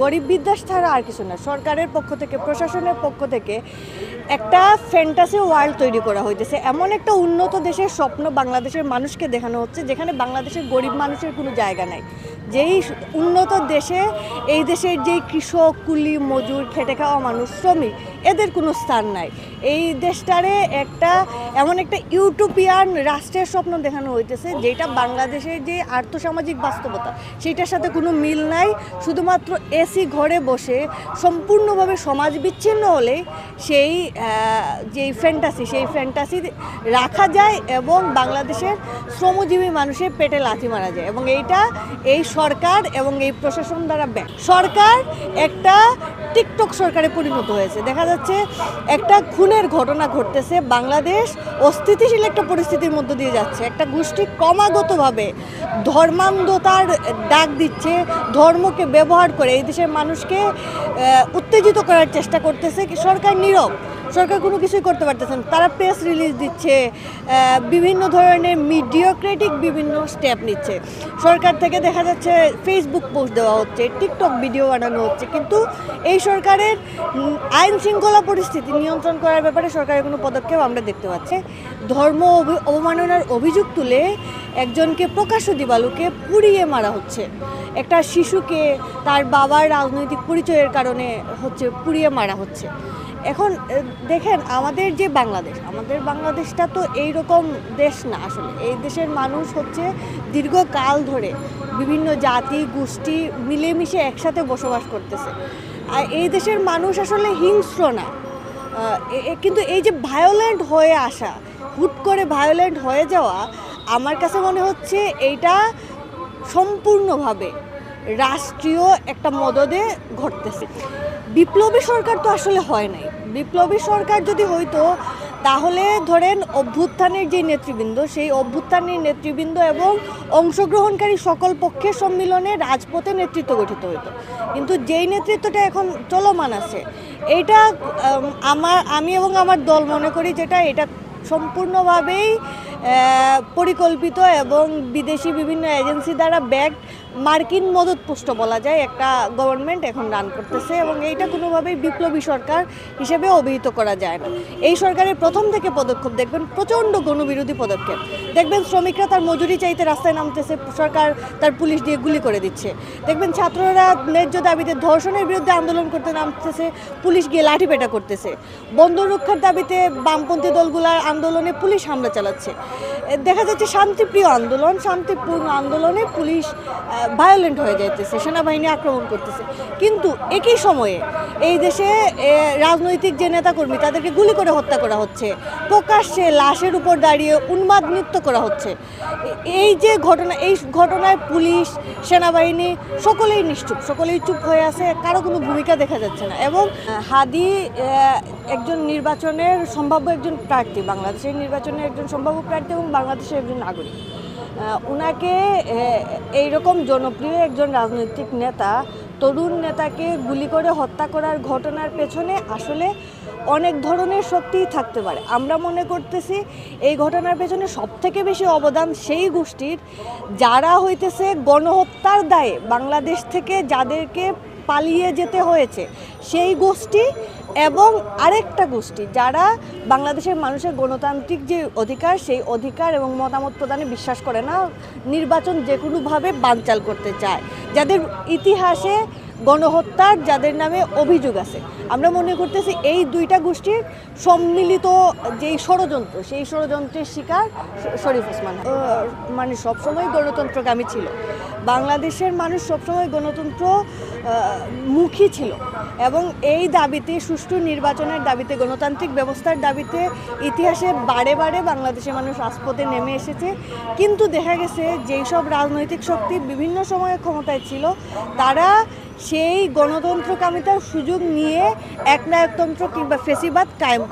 গরিব বিদ্যাস ছাড়া আর কিছু না। সরকারের পক্ষ থেকে, প্রশাসনের পক্ষ থেকে একটা ফ্যান্টাসি ওয়ার্ল্ড তৈরি করা হইতেছে। এমন একটা উন্নত দেশের স্বপ্ন বাংলাদেশের মানুষকে দেখানো হচ্ছে, যেখানে বাংলাদেশের গরিব মানুষের কোনো জায়গা নাই। যেই উন্নত দেশে, এই দেশের যেই কৃষক, কুলি, মজুর, খেটে খাওয়া মানুষ, শ্রমিক, এদের কোনো স্থান নাই। এই দেশটারে একটা, এমন একটা ইউটোপিয়ান রাষ্ট্রের স্বপ্ন দেখানো হইতেছে যেটা বাংলাদেশের যে আর্থসামাজিক বাস্তবতা সেটার সাথে কোনো মিল নাই। শুধুমাত্র এসি ঘরে বসে সম্পূর্ণভাবে সমাজ বিচ্ছিন্ন হলে সেই যেই ফ্যান্টাসি সেই ফ্যান্টাসি রাখা যায় এবং বাংলাদেশের শ্রমজীবী মানুষের পেটে লাথি মারা যায়। এবং এইটা, এই সরকার এবং এই প্রশাসন দ্বারা ব্যয় সরকার একটা টিকটক সরকারে পরিণত হয়েছে। দেখা যাচ্ছে একটা খুনের ঘটনা ঘটতেছে। বাংলাদেশ অস্থিতিশীল একটা পরিস্থিতির মধ্য দিয়ে যাচ্ছে। একটা গোষ্ঠী ক্রমাগতভাবে ধর্মান্ধতার ডাক দিচ্ছে, ধর্মকে ব্যবহার করে। এই দেশের মানুষকে উত্তেজিত করার চেষ্টা করতেছে। সরকার নীরব। সরকার কোনো কিছুই করতে পারতেছে না। তারা প্রেস রিলিজ দিচ্ছে বিভিন্ন ধরনের মিডিওক্রেটিক বিভিন্ন স্টেপ নিচ্ছে। সরকার থেকে দেখা যাচ্ছে ফেসবুক পোস্ট দেওয়া হচ্ছে টিকটক ভিডিও বানানো হচ্ছে। কিন্তু এই সরকারের আইন শৃঙ্খলা পরিস্থিতি নিয়ন্ত্রণ করার ব্যাপারে সরকারের কোনো পদক্ষেপ আমরা দেখতে পাচ্ছি। ধর্ম অবমাননার অভিযোগ তুলে একজনকে প্রকাশ্য দিবালুকে পুড়িয়ে মারা হচ্ছে। একটা শিশুকে তার বাবার রাজনৈতিক পরিচয়ের কারণে হচ্ছে, পুড়িয়ে মারা হচ্ছে। এখন দেখেন, আমাদের যে বাংলাদেশ, আমাদের বাংলাদেশটা তো এই রকম দেশ না আসলে। এই দেশের মানুষ হচ্ছে দীর্ঘকাল ধরে বিভিন্ন জাতি, গোষ্ঠী মিলেমিশে একসাথে বসবাস করতেছে। আর এই দেশের মানুষ আসলে হিংস্র না। কিন্তু এই যে ভায়োলেন্ট হয়ে আসা, হুট করে ভায়োলেন্ট হয়ে যাওয়া, আমার কাছে মনে হচ্ছে এইটা সম্পূর্ণভাবে রাষ্ট্রীয় একটা মদদে ঘটতেছে। বিপ্লবী সরকার তো আসলে হয় নাই। বিপ্লবী সরকার যদি হইতো তাহলে ধরেন অভ্যুত্থানের যে নেতৃবৃন্দ সেই অভ্যুত্থানের নেতৃবৃন্দ এবং অংশগ্রহণকারী সকল পক্ষের সম্মিলনে রাজপথে নেতৃত্ব গঠিত হতো কিন্তু যেই নেতৃত্বটা এখন চলমান আছে উম, আমার আমি এবং আমার দল মনে করি যেটা এটা সম্পূর্ণভাবেই পরিকল্পিত এবং বিদেশি বিভিন্ন এজেন্সি দ্বারা ব্যাগ মার্কিন মদতপুষ্ট বলা যায়, একটা গভর্নমেন্ট এখন রান করতেছে এবং এইটা কোনোভাবেই বিপ্লবী সরকার হিসেবে অভিহিত করা যায় না। এই সরকারের প্রথম থেকে পদক্ষেপ দেখবেন, প্রচণ্ড গণবিরোধী পদক্ষেপ। দেখবেন শ্রমিকরা তার মজুরি চাইতে রাস্তায় নামতেছে, সরকার তার পুলিশ দিয়ে গুলি করে দিচ্ছে। দেখবেন ছাত্ররা ন্যায্য দাবিতে ধর্ষণের বিরুদ্ধে আন্দোলন করতে নামতেছে, পুলিশ গিয়ে লাঠিপেটা করতেছে। বন্ধ রক্ষার দাবিতে বামপন্থী দলগুলার আন্দোলনে পুলিশ হামলা চালাচ্ছে। দেখা যাচ্ছে শান্তিপ্রিয় আন্দোলন, শান্তিপূর্ণ আন্দোলনে পুলিশ ভায়োলেন্ট হয়ে যাইতেছে, সেনাবাহিনী আক্রমণ করতেছে। কিন্তু একই সময়ে এই দেশে রাজনৈতিক যে নেতাকর্মী, তাদেরকে গুলি করে হত্যা করা হচ্ছে। প্রকাশ্যে লাশের উপর দাঁড়িয়ে উন্মাদ নৃত্য করা হচ্ছে। এই যে ঘটনা, এই ঘটনায় পুলিশ, সেনাবাহিনী সকলেই নিশ্চুপ, সকলেই চুপ হয়ে আছে, কারও কোনো ভূমিকা দেখা যাচ্ছে না। এবং হাদি একজন নির্বাচনের সম্ভাব্য একজন প্রার্থী, বাংলাদেশের নির্বাচনের একজন সম্ভাব্য প্রার্থী এবং বাংলাদেশের একজন নাগরিক। উনাকে এইরকম জনপ্রিয় একজন রাজনৈতিক নেতা, তরুণ নেতাকে গুলি করে হত্যা করার ঘটনার পেছনে আসলে অনেক ধরনের শক্তিই থাকতে পারে। আমরা মনে করতেছি এই ঘটনার পেছনে সবথেকে বেশি অবদান সেই গোষ্ঠীর, যারা হইতেছে গণহত্যার দায়ে বাংলাদেশ থেকে যাদেরকে পালিয়ে যেতে হয়েছে, সেই গোষ্ঠী এবং আরেকটা গোষ্ঠী যারা বাংলাদেশের মানুষের গণতান্ত্রিক যে অধিকার, সেই অধিকার এবং মতামত প্রদানে বিশ্বাস করে না, নির্বাচন যে কোনোভাবে বানচাল করতে চায়। যাদের ইতিহাসে গণহত্যার যাদের নামে অভিযোগ আছে, আমরা মনে করতেছি এই দুইটা গোষ্ঠীর সম্মিলিত যেই ষড়যন্ত্র, সেই ষড়যন্ত্রের শিকার শরীফ ওসমান মানে সবসময় গণতন্ত্রগামী ছিল। বাংলাদেশের মানুষ সবসময় গণতন্ত্র মুখী ছিল। এবং এই দাবিতে, সুষ্ঠু নির্বাচনের দাবিতে, গণতান্ত্রিক ব্যবস্থার দাবিতে ইতিহাসে বারে বারে বাংলাদেশের মানুষ রাজপথে নেমে এসেছে। কিন্তু দেখা গেছে যেই সব রাজনৈতিক শক্তি বিভিন্ন সময়ে ক্ষমতায় ছিল, তারা সেই গণতন্ত্রকামিতার সুযোগ নিয়ে একনায়কতন্ত্র কিংবা ফেসিবাদ কায়েম